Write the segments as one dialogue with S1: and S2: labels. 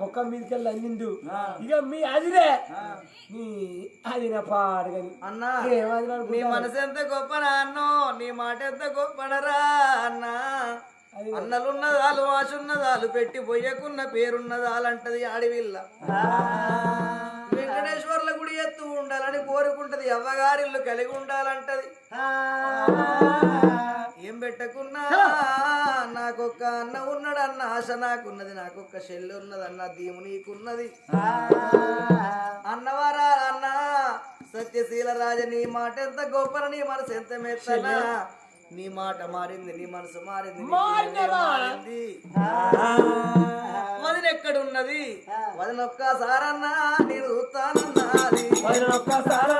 S1: ముఖం
S2: మీదకి వెళ్ళి అన్నిండు ఇక మీ అదిరే. నీ అది నా పాడగని.
S3: అన్నా
S2: ఏమది
S3: నీ మనసు ఎంత గొప్పనా అన్నో నీ మాట ఎంత గొప్పనరా అన్నా అన్నలున్నదాలు ఆశున్నదాలు పెట్టి పొయ్యకున్న పేరున్నదాలంటది ఆడివిల్ల. వెంకటేశ్వర్ల గుడి ఎత్తు ఉండాలని కోరుకుంటది అవ్వగారిల్లు కలిగి ఉండాలంటది. ఏం పెట్టకున్నా? నాకొక్క అన్న ఉన్నాడన్న ఆశ నాకున్నది. నాకొక్క చెల్లి ఉన్నదన్న దీము నీకున్నది. అన్నవారా అన్న సత్యశీల రాజ నీ మాట ఎంత గొప్పన నీ మనసు ఎంత మెత్తనా? నీ మాట మారింది నీ మనసు మారింది మారింది? వదిన ఎక్కడున్నది? ఒక్కసారన్నా నేను చూస్తానన్నది ఒక్కసారి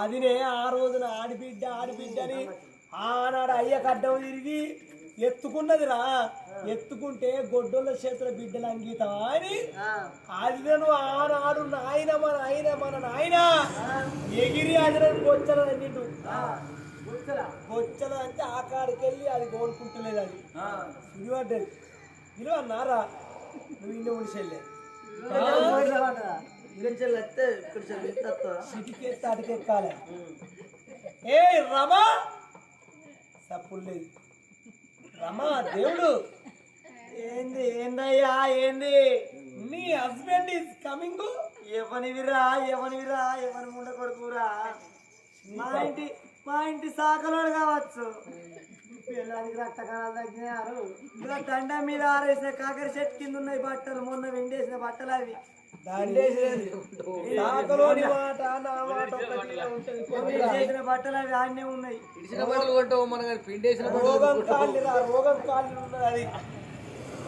S3: వదినే
S2: ఆ రోజున ఆడిబిడ్డ ఆడిబిడ్డని ఆనాడు అయ్య కడ్డం తిరిగి ఎత్తుకున్నదిరా ఎత్తుకుంటే గొడ్డోళ్ళ చేతుల బిడ్డల అంగీతం అని అదిను ఆనాడు నాయన మన ఆయన మన నాయన ఎగిరి అదినని బొచ్చల నిండు బొచ్చల అంటే ఆ కాడికి వెళ్ళి అది కోరుకుంటలేదు అది ఇది పడ్డది విలువ అన్నారా నువ్వు ఇన్ని ఉండిచెల్లే
S3: ఇక్కడ చెల్లెత్తే ఇక్కడ
S2: సిటికెత్తి అటుకెక్కాలి. ఏ రమా! సప్పుడు లేదు. రమా దేవుడు! ఏంది ఏందయ్యా ఏంది? నీ హస్బెండ్ ఈస్ కమింగ్
S3: ఎవనివిరా ఎవనివిరా ఎవని ముండ కొడుకురా? మా ఇంటి మా ఇంటి సాకలోడు కావచ్చు. పిల్లలకి రక్త కణాలు తగ్గినారు. ఇలా దండ మీద ఆరేసిన కాకర చెట్టు కింద ఉన్నాయి బట్టలు మొన్న వెండేసిన బట్టలు అవి.
S2: నాకలోని మాట నా మాట.
S3: చేసిన బట్టలు అవి ఆడనే ఉన్నాయి.
S1: ఇడిచిన బట్టలు కొంటావు మన పిండేసిన
S2: రోగం కాళ్ళు ఉన్నది అది.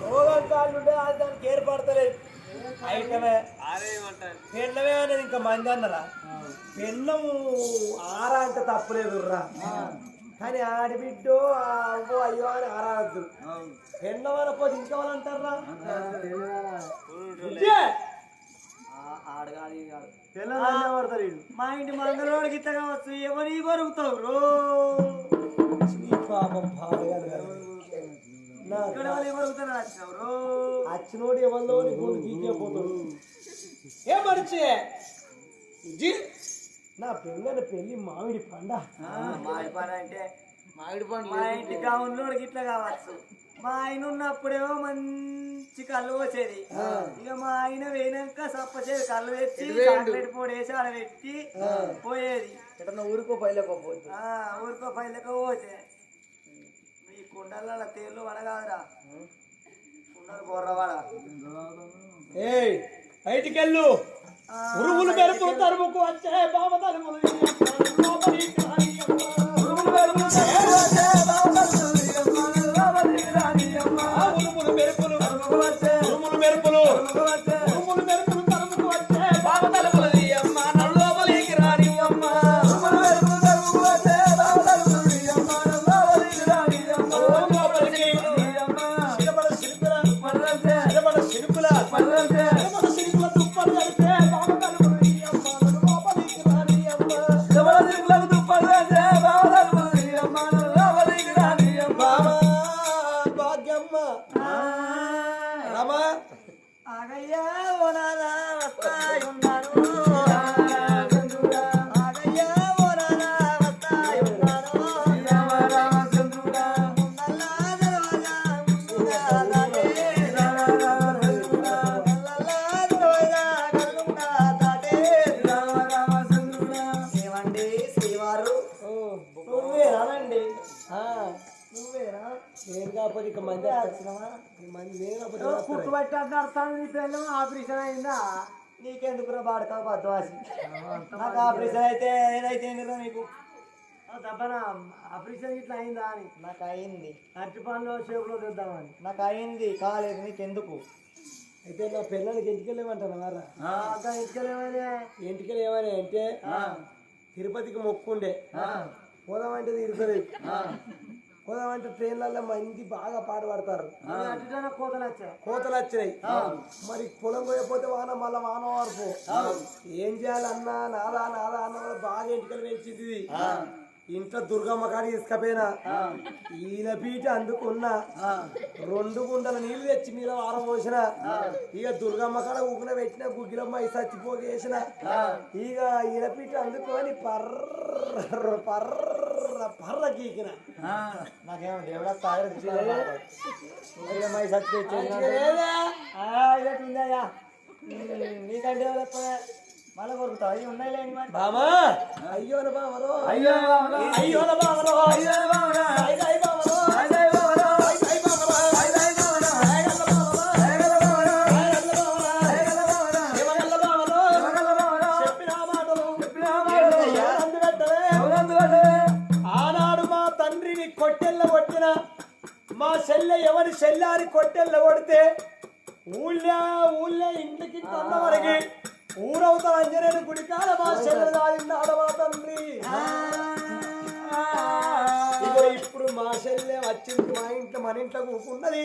S2: రోగం కాళ్ళు ఉంటే అది దానికి ఏర్పడతలేదు. పెళ్ళమే అనేది ఇంకా మంది అన్నరా? పెళ్ళం ఆరా అంటే తప్పలేదు రా. కానీ ఆడిబిడ్డో అవ్వో అయ్యో అని ఆరాడద్దు పెళ్ళం అనకపోతే ఇంకా వాళ్ళు అంటారా.
S3: మా ఇంటి మంగళవాడు గిట్ట కావచ్చు ఎవరి కొరుకుతావు రో?
S2: పాపం. నా
S3: ఇక్కడ వాళ్ళు కొరుకుతారు వచ్చినావు రో?
S2: అచ్చినోడు ఎవరిలో గోలు గీకే పోతాడు. ఏ మరిచే జీ. నా పెళ్ళన పెళ్ళి మామిడి పండ.
S3: మామిడి పని అంటే
S1: మామిడి పండ్లు
S3: మా ఇంటి గౌన్లోడు గిట్ల కావచ్చు. మా ఆయన ఉన్నప్పుడేమో మంచి కళ్ళు వచ్చేది ఇక మా ఆయన వేయినాక సప్పచేది కళ్ళు పెట్టి చాక్లెట్ పొడి వేసి ఆడ పెట్టి పోయేది.
S1: ఎటన్నా ఊరుకో పైలేకపోతే
S3: ఆ ఊరికో పైలక పోతే. ఈ కుండల తేళ్ళు వడగాదురా కుండలు బొర్రవాడ.
S2: బయటికెళ్ళు. ఉరుములు మెరుపులు తరుముకు వచ్చే బామ తరుములు తరుముకు వచ్చే బామ
S1: అంటే అర్థం నీ పిల్లలు ఆపరేషన్ అయిందా? నీకెందుకురా బాడక బద్వాసి నాకు ఆపరేషన్ అయితే ఏదైతే ఏందిరా నీకు? దబ్బన ఆపరేషన్ ఇట్లా అయిందా అని? నాకు అయింది. అరటి పనులు షేపులో తెద్దామని. నాకు అయింది. కాలేదు నీకెందుకు?
S2: అయితే నా పిల్లలకి ఇంటికి వెళ్ళమంటాను వారా
S1: ఇక్కడేమని
S2: ఇంటికి ఏమని అంటే తిరుపతికి మొక్కుండే. పోదామంటే తిరుపతి పోదామంటే ట్రైన్లలో మంది బాగా పాట పాడతారు.
S1: కోతలు వచ్చా
S2: కోతలు వచ్చినాయి మరి పొలం పోయకపోతే వాన మళ్ళా వాన వార్పు ఏం చేయాలన్నా నాదా నాదా అన్న బాగా ఇంటికలు పెంచింది. ఇంట్లో దుర్గమ్మ కాడి తీసుకపోయినా. ఈల పీట అందుకున్నా. రెండు గుండల నీళ్ళు తెచ్చి మీద వారం పోసిన. ఇక దుర్గమ్మ కాడ ఊకున పెట్టిన గుగ్గిలమ్మ ఈ చచ్చిపోగేసిన ఇక ఈల పీట అందుకొని పర్ర పర్ర పర్ర గీకిన.
S1: నాకేమో దేవుడా ఉందయ్యా నీకంటే మళ్ళీ అవి ఉన్నాయి లేని మరి.
S2: బామా. అయ్యో బామరో
S1: అయ్యో
S2: బామరో బామరో మా చెల్లె ఎవరి చెల్లారి కొట్టెల్ల కొడితే ఊళ్ళో ఊళ్ళో ఇంటికి తన్న వరకి ఊరవుతా అంజనేయుని గుడికాల మా చెల్లె దాడిందాడు మా తండ్రి ఇప్పుడు మా చెల్లె వచ్చింది మా ఇంట్లో మన ఇంట్లో కూకున్నది.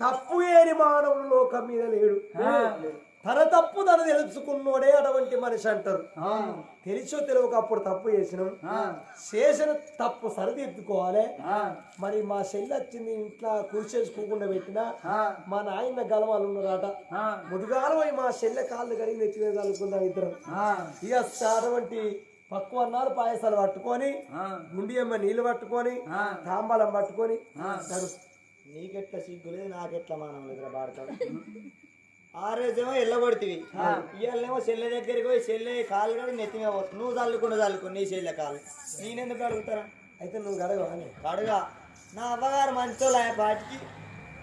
S2: తప్పు ఏని మానవుడు లోకం మీద లేడు. తన తప్పు తను తెలుసుకున్నోడే అటువంటి మనిషి అంటారు. తెలిసో తెలియక అప్పుడు తప్పు చేసినాం. చేసిన తప్పు సరిదిద్దుకోవాలి. మరి మా చెల్లి వచ్చింది ఇంట్లో కూర్చేసుకోకుండా పెట్టినా మా నాయన గలవాళ్ళు ఉన్నారట. ముదుగాలు పోయి మా చెల్లె కాళ్ళు కడిగి నెత్తి మీద కలుపుకుందాం ఇద్దరం. ఇక అటువంటి పక్కువ అన్నారు పాయసాలు పట్టుకొని గుండియమ్మ నీళ్ళు పట్టుకొని తాంబాలం పట్టుకొని
S1: నీకెట్లా సిగ్గులేదు నాకెట్లా మానం లేదురా బాడతాడు ఆ రోజేమో ఎల్లబడితివి ఇవాళనేమో చెల్లె దగ్గరికి పోయి చెల్లె కాలు కూడా నెత్తి మీద పోతుంది నువ్వు చల్లుకుండా చల్లుకో నీ చెల్లె కాలు. నేనెందుకు అడుగుతారా
S2: అయితే నువ్వు గడవా అని?
S1: నా అవ్వగారు మంచోళ్ళ పాటికి.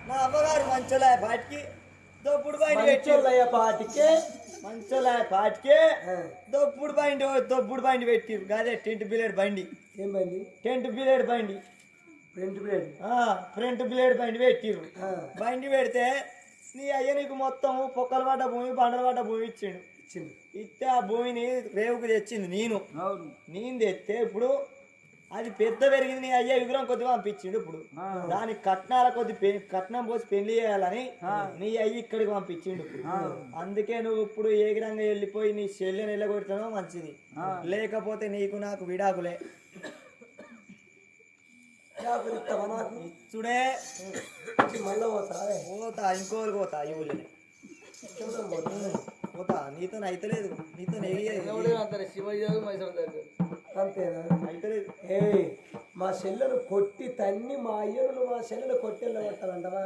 S1: నా అవ్వగారు మంచోళ్ళ పాటికి. దొప్పుడు బయట పెట్టి
S2: మంచోళ్ళయ్య పాటికే?
S1: మంచోళ్ళ పాటికే. దొప్పుడు బండి దొప్పుడు బండి పెట్టి అదే టెంట్ బిలేడ్ బండి.
S2: ఏం బండి?
S1: టెంట్ బిలేడ్ బండి.
S2: ప్రింట్ ప్లేట్
S1: ఫ్రంట్ బిలేడ్ బండి పెట్టిర్రు
S2: ఆ,
S1: బండి పెడితే నీ అయ్య నీకు మొత్తం పొక్కలు పడ్డ భూమి బండలు పడ్డ భూమి ఇచ్చిండు.
S2: ఇచ్చింది
S1: ఇస్తే ఆ భూమిని రేవుకు తెచ్చింది నేను. నేను తెస్తే ఇప్పుడు అది పెద్ద పెరిగింది నీ అయ్య విగ్రహం కొద్ది పంపించిండు ఇప్పుడు. దానికి కట్నాల కొద్ది కట్నం పోసి పెళ్ళి చేయాలని నీ అయ్యి ఇక్కడికి పంపించిండు ఇప్పుడు. అందుకే నువ్వు ఇప్పుడు ఏ విధంగా వెళ్ళిపోయి నీ చెల్లెని వెళ్ళగొడతానో మంచిది. లేకపోతే నీకు నాకు విడాకులే.
S2: ఇచ్చి మళ్ళా పోతావే
S1: పోతా ఇంకోరు పోతా ఈ ఊళ్ళో. పోతా నీతో అయితలేదు నీతో
S2: అంతేనా
S1: అయితలేదు.
S2: ఏ మా చెల్లెను కొట్టి తన్ని మా అయ్యను మా చెల్లెను కొట్టెళ్ళ కొట్టాలంటవా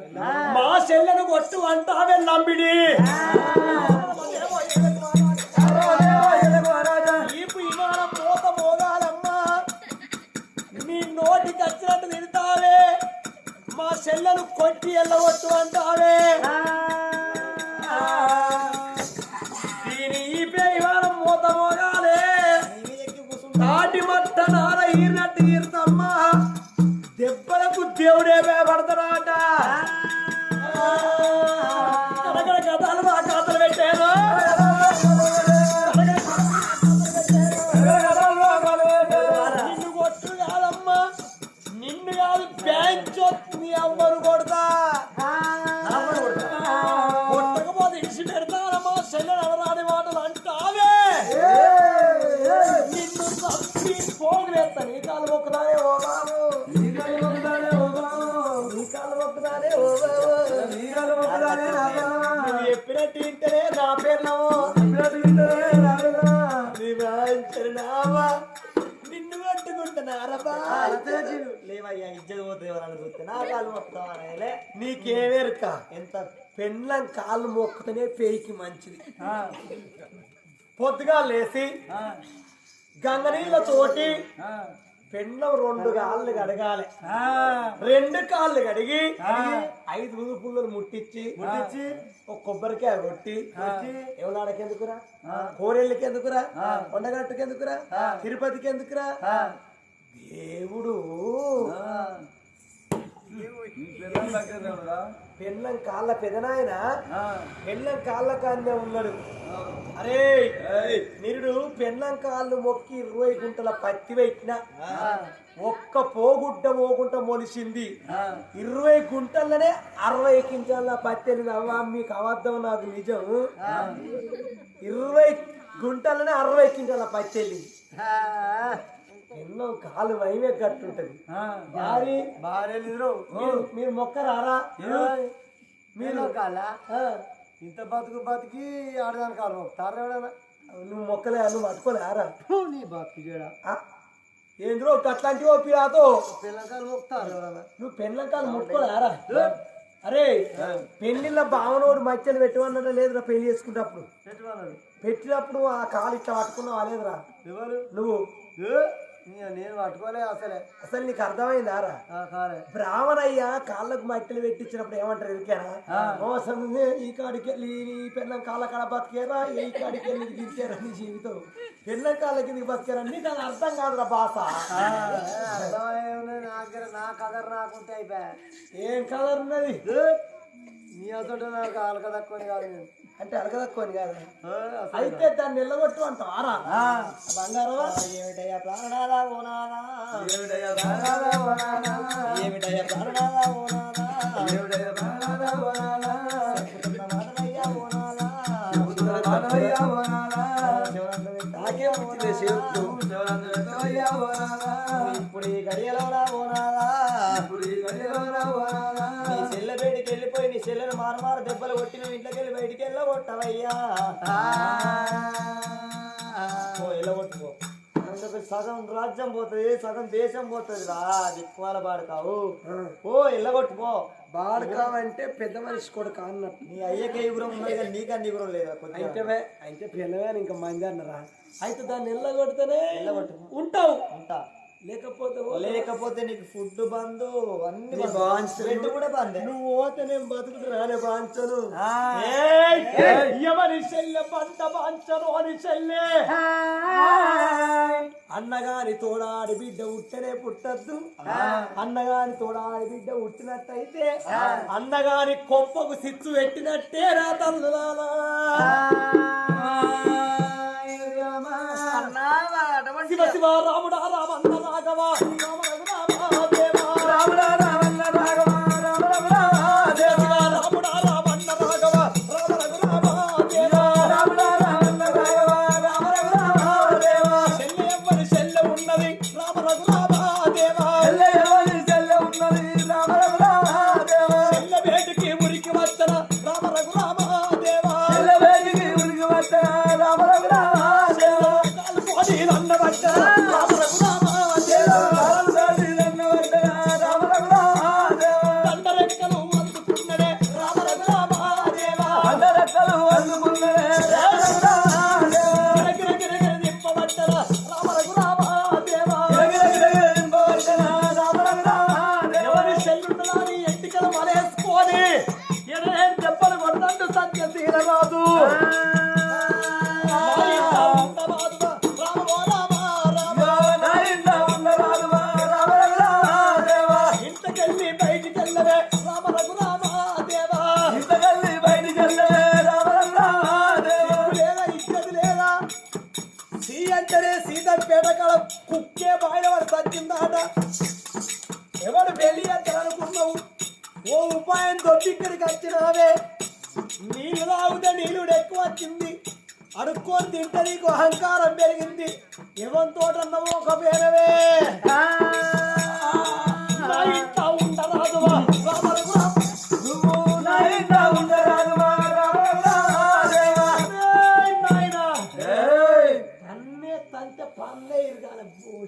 S2: మా చెల్లెను కొట్టు అంటావే లంబిడి మా చెల్లెను కొట్టి అంటావే. దీని
S1: కూర్చుంటా
S2: తాటి మట్ట నార ఈరినట్టు ఈరుతమ్మా దెబ్బలకు దేవుడే భయపడతాడట. Isn't కాలు
S1: మొత్తం అనేలే
S2: నీకేవేరుక
S1: ఎంత?
S2: పెండ్లం కాళ్ళు మొక్కుతనే పేయికి మంచిది. పొద్దుగా లేచి గంగ నీళ్ళ తోటి పెండం రెండు కాళ్ళు కడగాలి.
S1: ఆ,
S2: రెండు కాళ్ళు కడిగి
S1: ఆ.
S2: ఐదు ఊదు పుల్లలు ముట్టించి
S1: ముట్టించి,
S2: ఒక కొబ్బరికాయ కొట్టి
S1: కొట్టి,
S2: ఎవలాడకి ఎందుకురా
S1: ఆ.
S2: కోరెళ్ళకి ఎందుకురా
S1: ఆ.
S2: కొండగట్టుకి ఎందుకురా
S1: ఆ.
S2: తిరుపతికి ఎందుకురా
S1: ఆ,
S2: దేవుడు
S1: ఆ. ఈ పిల్లల దగ్గర ఎవరా?
S2: పెళ్ళం కాళ్ళ పెదనాయన?
S1: ఆ,
S2: పెళ్ళం కాళ్ళ కాన్నే ఉన్నాడు. అరే నిరుడు పెళ్ళం కాళ్ళు మొక్కి ఇరవై గుంటల పత్తి పెట్టిన ఒక్క పోగుడ్డ పోగుంట మొలిసింది. ఇరవై గుంటలనే అరవై కింటాల పత్తెలు అవ్వా మీకు అబద్ధం నాకు నిజం. ఇరవై గుంటలనే అరవై కింటాల పత్తెలి.
S1: ఆ,
S2: ఎన్నో కాలు వైమే కట్టుంటది. భారీ.
S1: ఇద్దరు.
S2: మీరు- మొక్కరారా?
S1: ఏయ్, మీరు కాలా? ఇంత బతుకు బతికి ఆడదాని కాలం తారేవాడనా
S2: నువ్వు మొక్కలే నువ్వు పట్టుకోలేరా
S1: నీ బతుకు చేయడా
S2: ఏంద్రో అట్లాంటి ఓ పిరాతో
S1: పిల్లకాయలు మొక్కుతారు
S2: నువ్వు పెళ్ళంకాలు ముట్టుకోలేరా అరే పెళ్ళిళ్ళ బావనోడు మధ్యలో పెట్టమన్నాడా లేదురా పెళ్ళి చేసుకున్నప్పుడు పెట్టినప్పుడు ఆ కాలు ఇట్లా పట్టుకున్నావా లేదురా?
S1: ఎవరు?
S2: నువ్వు.
S1: నేను పట్టుకోలే అసలే.
S2: అసలు నీకు అర్థమైందారా
S1: ఆ కాలే.
S2: బ్రాహ్మణయ్య కాళ్ళకు మట్టెలు పెట్టించినప్పుడు ఏమంటారు ఎరికేనా మోసం ఈ కాడికి వెళ్ళి ఈ పెళ్ళం కాళ్ళ కాడ బతికేరా ఈ కాడికి వెళ్ళి గిరిచారా నీ జీవితం? పెళ్ళం కాళ్ళ కిందకి బతికేరా? నీకు అది అర్థం కాదురా భాష
S1: నా దగ్గర నా కదర్ నాకుంటే అయిపోయా.
S2: ఏం కలర్ ఉన్నది?
S1: నీ అసలు నాకు ఆలక తక్కువ కాదు నేను.
S2: అంటే అడగదక్కువని కాదు. అయితే దాన్ని
S1: ఏమిటయ్యా ప్రాణాలా ఓనానా?
S2: ఏమిటయ్యా
S1: ప్రాణాలా ఓనానా?
S2: ఏమిటయ్యా?
S1: ఏమిటయ్యా ప్రాణాలా ఓనానా? ఓనానా?
S2: వచ్చింది చేతులు?
S1: శివరాత్రయ్యా ఓనానా?
S2: ఇప్పుడు ఈ గడియలోనా? చెల్లెలు మారు మారు దెబ్బలు కొట్టి నువ్వు ఇంట్లోకి వెళ్ళి బయటికి వెళ్ళగొట్టవయ్యా ఓ వెళ్ళగొట్టుకో అందుకు సగం రాజ్యం పోతుంది సగం దేశం పోతుంది రా దిక్కుమాల బాడుకావు ఓ వెళ్ళగొట్టుకో
S3: బాడకావంటే పెద్ద మనిషి కొడుకు అన్నట్టు.
S2: నీ అయ్యకే ఇగురం ఉన్నది కానీ నీకన్నా ఇగురం లేదా
S3: అయితే అయితే పిల్లవే ఇంకా మంది అన్నరా.
S2: అయితే దాన్ని వెళ్ళగొడితేనే
S1: వెళ్ళగొట్టు.
S2: ఉంటావు.
S1: ఉంటా.
S2: లేకపోతే
S1: లేకపోతే నీకు ఫుడ్ బంద్ అన్ని. బెడ్ కూడా బందే.
S2: నువ్వు పోతే నేను బతుకుతున్నానే బాంచను.
S1: ఆ.
S2: ఏయ్! ఎవరి చెల్లె పంట బాంచను అని చెల్లె. అన్నగాని తోడాడి బిడ్డ ఉట్టనే పుట్టద్దు. అన్నగాని తోడాడి బిడ్డ ఉట్టినట్టయితే అన్నగాని కొంపకు సిచ్చు పెట్టినట్టే రా తల్లులాలా శివ శివ రాముడా రామన్న రాఘవ. కుక్కే బాయిన వాడు సచ్చిందాట. ఎవడు వెళ్ళి అంటారనుకున్నావు ఓ ఉపాయం ఇక్కడికి వచ్చినావే. నీళ్ళు తాగితే నీళ్ళు ఎక్కువ వచ్చింది. అడుక్కొని తింటే నీకు అహంకారం పెరిగింది. ఎవరి తోటన్నావో ఒక పేరవే.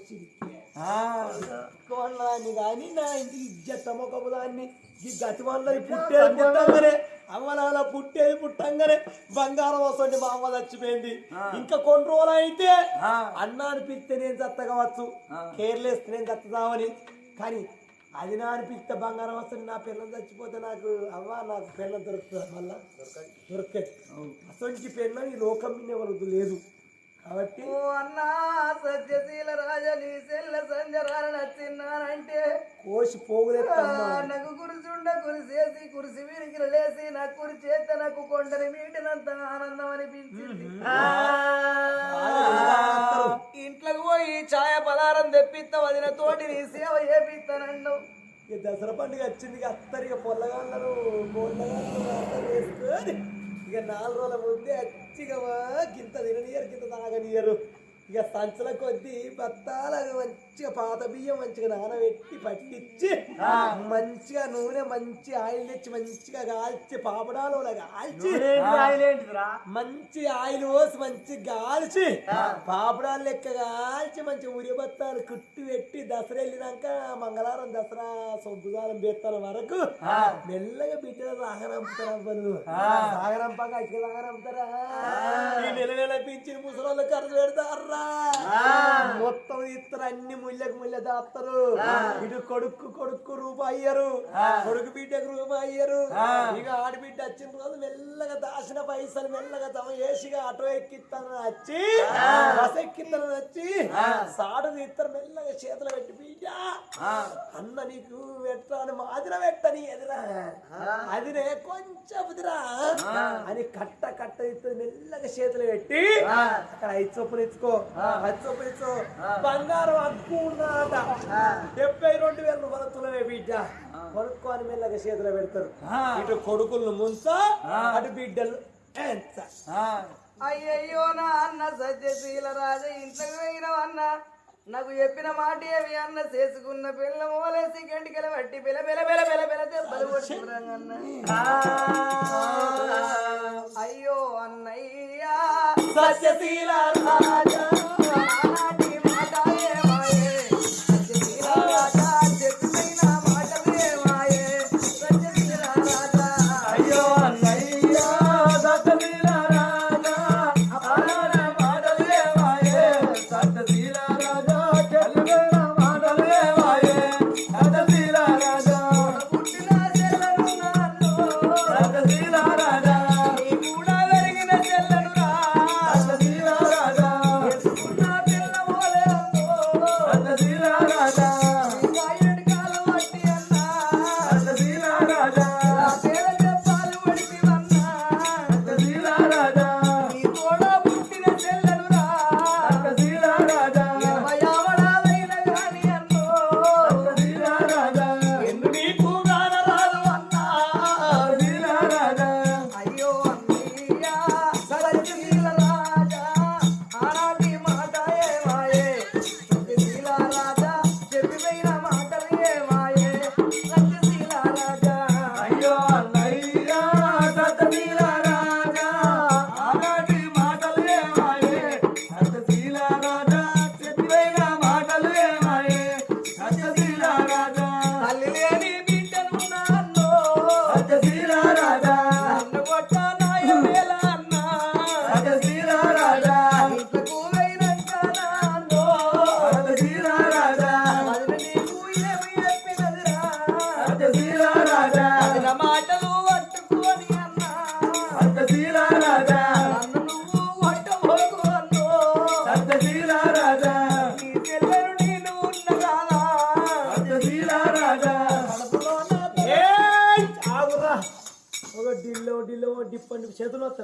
S2: పోసిరికే. కోళ్ళని కానీ నా ఇంటికి ఇజ్జత్తమ్మకపు దాన్ని ఈ గతి వాళ్ళని పుట్టేది పుట్టంగానే అమ్మలాల పుట్టేది పుట్టంగానే బంగారం వస్తుంది మా అమ్మ చచ్చిపోయింది ఇంకా కొన్ని రోజులు అయితే అన్న అనిపిస్తే నేను చత్తగవచ్చు కేర్లేస్తే నేను చత్తదామని. కానీ అది నా అనిపిస్తే బంగారం వస్తుంది నా పిల్లలు చచ్చిపోతే నాకు అవ్వ నాకు పిల్లలు దొరుకుతుంది మళ్ళా. దొరకదు. అసలు పిల్లలు ఈ లోకం మీద ఎవరికి లేదు. కాబట్టి
S3: ఓ అన్నా సత్యశీల రాజా నీ సెల్ల సంజరాన నచ్చిన్నానంటే.
S2: కోసి పోగులేత్తమ్మా.
S3: నాకు కురిసుండ కురిసేసి కురిసి వీరికి లేసి నా కురి చేత నాకు కొండని మీటినంత ఆనందం అనిపించింది. ఇంట్లోకి పోయి ఛాయ పదారం తెప్పిస్తా వదిన తోటి నీ సేవ చేపిస్తానండు
S2: ఇక దసరా పండుగ వచ్చింది ఇక అత్తరు ఇక పొల్లగాళ్ళను వేసుకొని. ఇక నాలుగు రోజుల ముందే అచ్చిగా గింత తిననీయరు గింత తాగనీయరు. ఇక సంచుల కొద్దీ బత్తాల మంచిగా పాత బియ్యం మంచిగా నానబెట్టి పట్టించి మంచిగా నూనె మంచి ఆయిల్ తెచ్చి మంచిగా కాల్చి పాపడాలు కాల్చి మంచి ఆయిల్ పోసి మంచి గాల్చి పాపడాలు లెక్క కాల్చి మంచి ఉరి బత్తాలు కుట్టి పెట్టి దసరా వెళ్ళినాక మంగళవారం దసరా సొంపుదారం బెత్తాల వరకు మెల్లగా బిడ్డలు సాగరంపుతారు సాగరంపగా ఇక సాగరంపుతారా నెల నెల పింఛన్ ముసలోళ్ళు ఖర్చు పెడతారా? మొత్తం ఇస్తారు అన్ని ముళ్ళకు ముళ్ళ దాస్తారు ఇటు కొడుకు కొడుకు రూపాయి అయ్యారు కొడుకు బిడ్డకు రూపాయి అయ్యారు ఇక ఆడబిడ్డ వచ్చిన రోజు మెల్లగా దాచిన పైసలు మెల్లగా తమ వేసిగా ఆటో ఎక్కిస్తాను వచ్చి బస్ ఎక్కిస్తాను వచ్చి సాడు తీస్తారు మెల్లగా చేతులు పెట్టి బిడ్డ అన్న నీకు పెట్టాను మాదిర పెట్టని ఎదురా. అదినే కొంచెం ఎదురా అని కట్ట కట్ట ఇస్తుంది మెల్లగా చేతులు పెట్టి అక్కడ ఐదు చొప్పులు ఇచ్చుకో ఇచ్చుకో బంగారం ఉన్నదట డెబ్బై రెండు వేల రూపాయల తులవే బిడ్డ. కొనుక్కొని మెల్లగా చేతులు పెడతారు. ఇటు కొడుకులను ముంచ అటు బిడ్డలు
S3: అయ్యయ్యో నా అన్న సత్యశీల రాజా ఇంట్లోకి పోయినవన్న నాకు చెప్పిన మాట ఏమి? అన్న చేసుకున్న పిల్ల మోలేసి గంటికల బట్టి పిల్ల పిల్ల పిల్ల పిల్ల పిల్ల దెబ్బలు కొట్టుకురాంగన్న. అయ్యో అన్నయ్యా.
S2: సత్యశీల రాజా.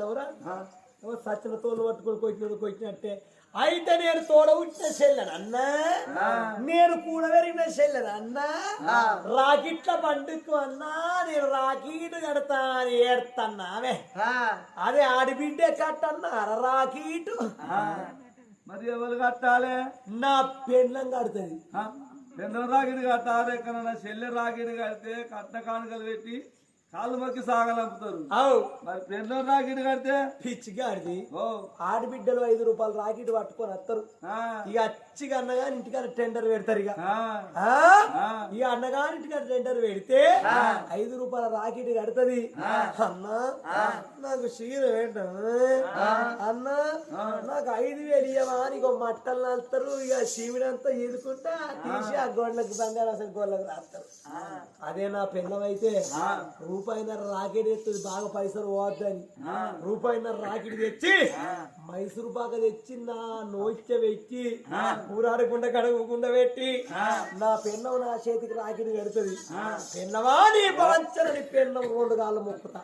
S2: వస్తావురా సచ్చిన తోలు పట్టుకొని కొట్టిన కొట్టినట్టే. అయితే నేను తోడ ఉంచిన చెల్లెను అన్నా. నేను కూడా పెరిగిన చెల్లెను అన్నా. రాకిట్ల పండుకు అన్నా నేను రాకీటు కడతా అని ఏడుతున్నావే అదే ఆడిబిడ్డే కట్టన్నారా రాకీటు.
S4: మరి ఎవరు కట్టాలి?
S2: నా పెళ్ళం కడుతుంది.
S4: పెద్ద రాగిడి కట్టాలి ఎక్కడన్నా చెల్లె రాగిడి కడితే కట్ట కానుకలు పెట్టి కాళ్ళు మొక్కి సాగలంపుతారు. మరి పెన్లో రాకిడి కడితే?
S2: పిచ్చిగాడిది
S4: ఓ.
S2: ఆడబిడ్డలు ఐదు రూపాయలు రాకెట్ పట్టుకొని వస్తారు ఇక అచ్చిగా అన్నగాని ఇంటికాడ టెండర్ పెడతారు ఇక. ఈ అన్నగారి ఇంటికాడ టెండర్ పెడితే ఐదు రూపాయల రాకెట్ కడుతుంది. అన్న నాకు చీర వేయటం అన్న నాకు ఐదు వేలు అని ఇక మట్టలు నలుస్తారు ఇక శివుడంతా ఎదుకుంటా తీసి ఆ గోడలకు బంగారం అసలు గోడలకు రాస్తారు. అదే నా అయితే రూపాయిన్నర రాకెట్ ఎత్తుంది బాగా పైసలు పోవద్దని. రూపాయిన్నర రాకెట్ తెచ్చి మైసూరు పాక తెచ్చి నా నోచె పెట్టి కూరాడకుండా కడగకుండా పెట్టి నా పెన్నం నా చేతికి రాకెట్ కడుతుంది. పెన్నవా నీ బలంచని పెన్నం రెండు కాళ్ళు మొక్కుతా.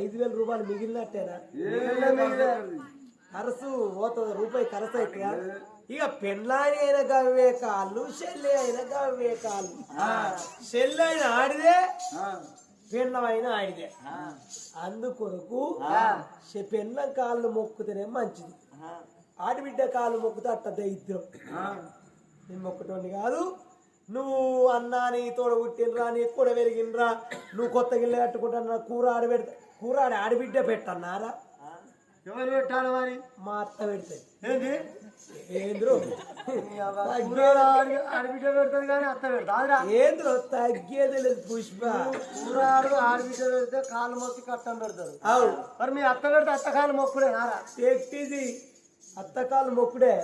S2: ఐదు వేల రూపాయలు మిగిలినట్టేనా? కరసు పోతుంది రూపాయి కరసు అయితే ఇక పెళ్ళాని అయిన గవ్వే కాళ్ళు చెల్లి అయిన గవ్వే కాళ్ళు. చెల్లి అయిన ఆడిదే. పెళ్ళమైన ఆడిదే అందుకొరకు పెళ్ళం కాళ్ళు మొక్కుతేనే మంచిది. ఆడబిడ్డ కాళ్ళు మొక్కుతే అట్ట
S4: ఆ,
S2: నేను మొక్కటోని కాదు. నువ్వు అన్నా నీ తోడ పుట్టినరా నీ కూడా పెరిగినరా నువ్వు కొత్త గిన్నె కట్టుకుంటున్నా కూర ఆడబెడతా కూర ఆడి ఆడబిడ్డ పెట్టన్నారా?
S1: ఎవరు పెట్టాలి మరి?
S2: మా అత్త పెడతాయి
S1: ఏంది?
S2: ఏంద్రో?
S1: ఆడబిడ్డ పెడుతుంది కానీ అత్త పెడతా.
S2: ఏంద్రో తగ్గేది లేదు పుష్ప.
S1: కూరాడు ఆడబిడ్డ పెడితే కాలు మొక్కి కట్టం పెడతారు.
S2: అవు
S1: మరి మీ అత్త పెడితే అత్త కాలు మొక్కుడే నారా
S2: ఎక్కిది అత్తకాలు మొక్కుడే.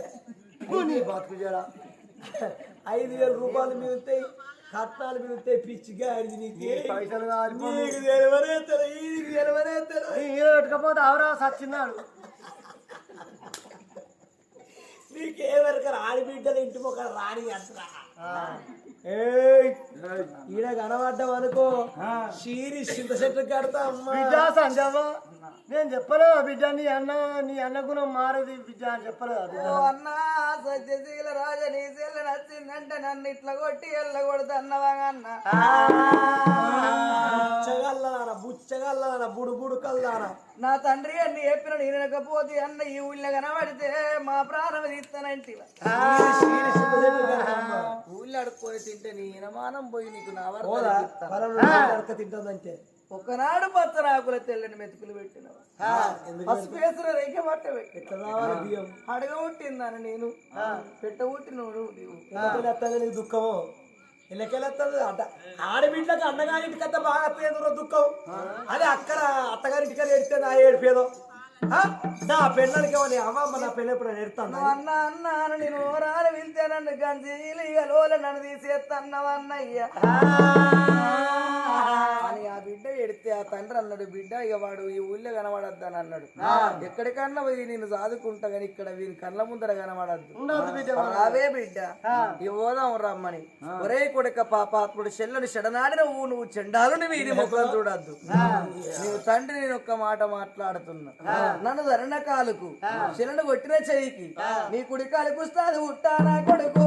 S1: నీ బతుకు చేయడా
S2: ఐదు వేల రూపాయలు మిగులుతాయి కట్నాలు మిగులుతాయి పిచ్చిగా ఆడిది నీకు.
S1: పైసలు కాదు
S2: నీకు తెలవనే తెలవనే తెలవు
S1: పెట్టుకపోతే అవరా సచ్చిన్నాడు.
S2: నీకేవరకరు ఆడబిడ్డలు ఇంటి మొక్క రాని ఈడ కనబడ్డం అనుకో షీరి చింత చెట్టు కడతా అమ్మా.
S1: నేను చెప్పలేదు బిడ్డ? నీ అన్న నీ అన్న గుణం మారది బిడ్డ అని చెప్పలేదు బిడ్డ?
S3: అన్న సత్యశీల రాజ నీ సెల్ల నచ్చిందంటే నన్ను ఇట్లా కొట్టి ఎల్ల కొడుతున్నవా అన్న.
S2: బుచ్చగల్లారా బుచ్చగల్లారా బుడు బుడు కల్లారా
S3: నా తండ్రి అన్ని చెప్పిన నేను వినకపోతే అన్న ఈ ఊళ్ళో కనబడితే మా ప్రాణం తీస్తానంటే ఊళ్ళో అడుక్కొని తింటే నీ ఇనమానం పోయి నీకు నా వరకు
S2: తింటుందంటే.
S3: ఒకనాడు పచ్చరాకుల తెల్లని మెతుకులు పెట్టినావు? పసుపేసిన రేఖ పట్ట పెట్టి.
S2: ఎట్లా రావాలి బియ్యం?
S3: అడగబుట్టిందని నేను. పెట్ట పుట్టినోడు నీవు.
S2: దుఃఖము? ఎల్లకెళ్ళొస్తుంది అట్ట. ఆడబిడ్డకి అన్నగారింటి కథ బాగా వస్తుంది దుఃఖం. అదే అక్కడ అత్తగారింటికి ఎడితే నా ఏడిపోయేదో ఆ? నా పెళ్ళకి ఏమని అవ్వ నా పెళ్ళి ఎప్పుడు ఎడతాను
S3: నువ్వు అన్న అన్న అని నేను ఓరాలు వెళ్తే నన్ను గంజీలు ఇక లోల నన్ను తీసేస్తున్నావు అన్నయ్య. అని ఆ బిడ్డ ఎడితే ఆ తండ్రి అన్నాడు బిడ్డ ఇక వాడు ఈ ఊళ్ళో కనబడద్దని అన్నాడు. ఎక్కడికన్నా పోయి నేను సాదుకుంటా కానీ ఇక్కడ వీని కళ్ళ ముందర కనబడద్దు.
S1: ఉండదు బిడ్డ
S3: రావే బిడ్డ. ఇక పోదాం రమ్మని. ఒరే కొడుక పాపాత్ముడు చెల్లని చెడనాడిన ఊ నువ్వు చెండాలని వీరి ముఖం చూడద్దు. నీవు తండ్రి నేను ఒక్క మాట మాట్లాడుతున్నా. నన్ను ధరణ కాలుకు చెల్లను కొట్టిన చెయ్యికి. నీ కుడి కాలుకు వస్తాది ఉట్టానా కొడుకు.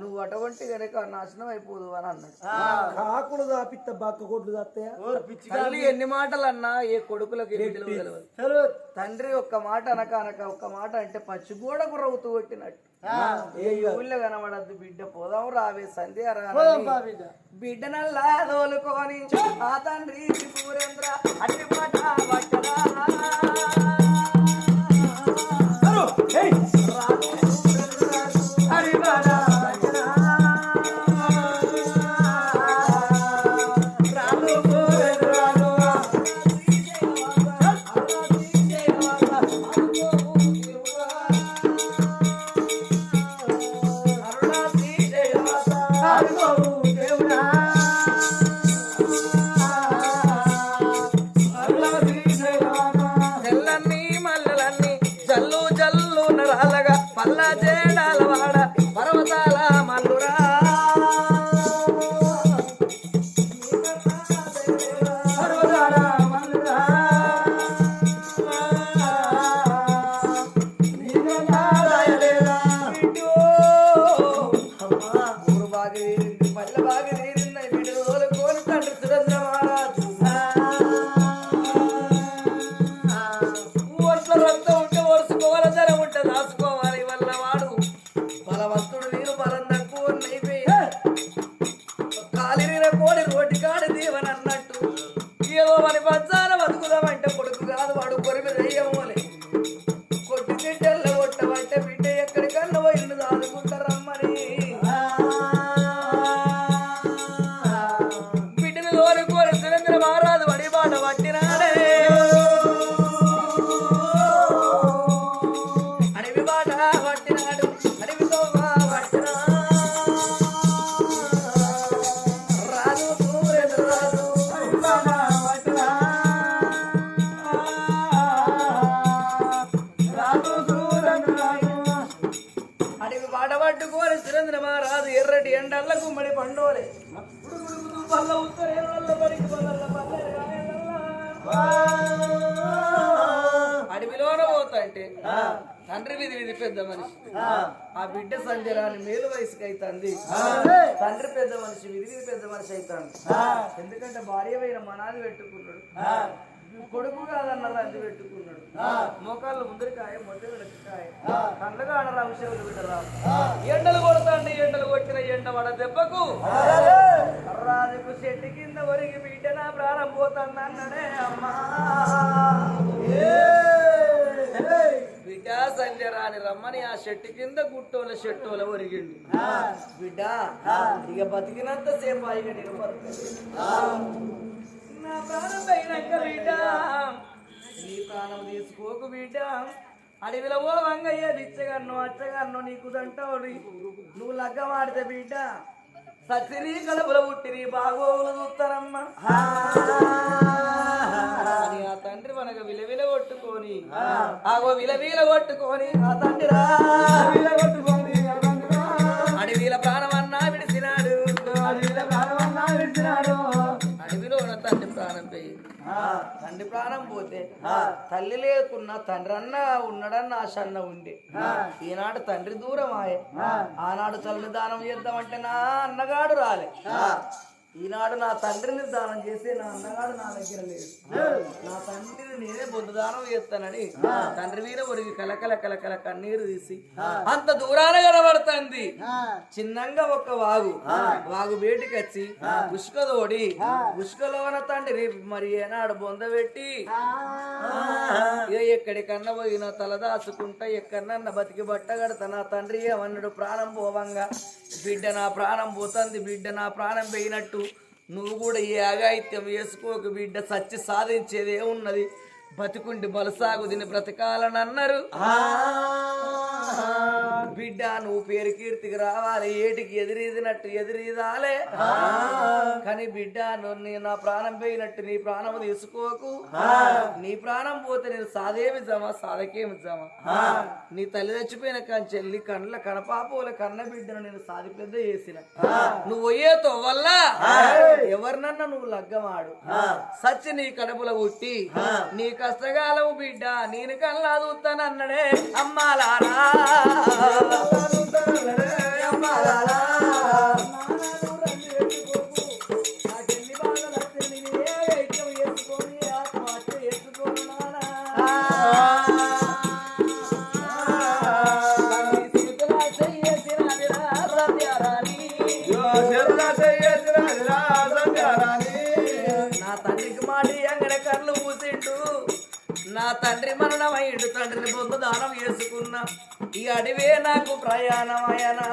S3: నువ్వు అటువంటి కనుక నాశనం అయిపోదు అని అన్నాడు.
S2: కాకులు దాపిత్త బక్క కొట్లు దాస్తాయా
S3: తల్లి ఎన్ని మాటలు అన్నా ఏ కొడుకులకు తెలియదు తండ్రి ఒక్క మాట అనక అనక ఒక్క మాట అంటే పచ్చి గోడకు రవ్వుతూ కొట్టినట్టు. ఏ ఊళ్ళో కనబడద్దు బిడ్డ పోదాం రావే సంధ్య రా
S1: పోదాం బా బిడ్డ.
S3: బిడ్డ నల్లా తోలుకొని ఆ తండ్రి పూరేంద్ర అట్టి మాట ఎండల్ల గుమ్మడి పండోలే ఉడుగుడుగుడు పల్ల ఉత్తరే వల్ల బడికి పల్లల్ల పల్లె రాయలల్లా. అడవిలోన పోతాంటే తండ్రి విధి విధి పెద్ద మనిషి. ఆ. బిడ్డ సంజరాని మేలు వయసుకి అవుతుంది తండ్రి పెద్ద మనిషి విధి విధి పెద్ద మనిషి అవుతాడు ఎందుకంటే భార్య పైన మనాది పెట్టుకున్నాడు. కొడుకు కాదన్నారు అది పెట్టుకున్నాడు. మోకాళ్ళు ముందరికాయ మొట్ట వెనకాయ కళ్ళగా ఆడరా అవసరం బిడ్డరా? ఎండలు కొడతాండి ఎండలు కొట్టిన ఎండ వడ దెబ్బకు. రాజుకు చెట్టు కింద ఒరిగి బిడ్డ నా ప్రాణం పోతాను అన్నడే అమ్మా బిడ్డ సంజరాని రమ్మని ఆ చెట్టు కింద గుట్టోల చెట్టోల ఒరిగిండు. బిడ్డ ఇక బతికినంత సేపు ఆయన నేను బతకలేదు. నా ప్రాణం పోయినాక బిడ్డ నీ ప్రాణం తీసుకోకు బిడ్డ. అడవిలో ఓ వంగయ్య బిచ్చగన్ను అచ్చగన్ను నీకు దంటోడి నువ్వు లగ్గం ఆడితే బిడ్డ సచ్చిని కడుపులో పుట్టిని బాగోగులు చూస్తారమ్మా. ఆ తండ్రి మనకు విలవిల కొట్టుకొని ఆగో విలవిల కొట్టుకొని ఆ తండ్రి రా. విల కొట్టుకొని. అడవిల తండ్రి ప్రాణం పోయింది తండ్రి ప్రాణం పోతే తల్లి లేకున్నా తండ్రి అన్న ఉన్నాడన్న ఆశ అన్న ఉండే ఈనాడు తండ్రి దూరం ఆయే ఆనాడు తల్లి దానం చేద్దామంటే నా అన్నగాడు రాలే. ఈనాడు నా తండ్రిని దానం చేసి నా అన్నగాడు నా దగ్గర లేడు. నా తండ్రిని నేనే బొద్దు దానం చేస్తానని తండ్రి మీద ఒరిగి కలకల కలకల కన్నీరు తీసి అంత దూరాన కనబడుతుంది. చిన్నంగా ఒక వాగు. వాగు బయటికి వచ్చి ఉష్క తోడి ఉష్కలోన తండ్రి మరి ఏనాడు బొంద పెట్టి ఎక్కడికన్నా పోయినా తల దాచుకుంటా ఎక్కడన్నా బతికి బట్ట కడతా. నా తండ్రి ఏమన్నాడు? ప్రాణం పోవంగా. బిడ్డ నా ప్రాణం పోతుంది. బిడ్డ నా ప్రాణం పోయినట్టు నువ్వు కూడా ఈ అగాయిత్యం వేసుకోక బిడ్డ సచ్చి సాధించేది ఏమున్నది? బతికుండి బలసాగు దీన్ని బ్రతకాలని అన్నారు. బిడ్డ నువ్వు పేరు కీర్తికి రావాలి ఏటికి ఎదిరీదినట్టు ఎదిరీదాలే. కానీ బిడ్డ నువ్వు నీ ప్రాణం పోయినట్టు నీ ప్రాణం తీసుకోకు. నీ ప్రాణం పోతే నేను సాదేమి జమ? సాధకేమి జమ? నీ తల్లి చచ్చిపోయిన కానీ చెల్లి కండ్ల కనపాపోల కన్న బిడ్డను నేను సాది పెద్ద చేసిన. నువ్వు పోయేతో వల్ల ఎవరినన్నా నువ్వు లగ్గమాడు? సచ్చి నీ కడుపులో పుట్టి నీ కష్టకాలము బిడ్డ నేను కల్లా చూస్తానన్నడే అమ్మాలారా. నా తండ్రికి కళ్ళు నా తండ్రి మరణమైండు తండ్రిని బొందు దానం వేసుకు అడివే నాకు ప్రయాణమయనా?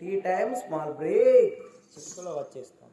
S3: Tea time small break.
S2: చిక్కులో వచ్చేస్తాం.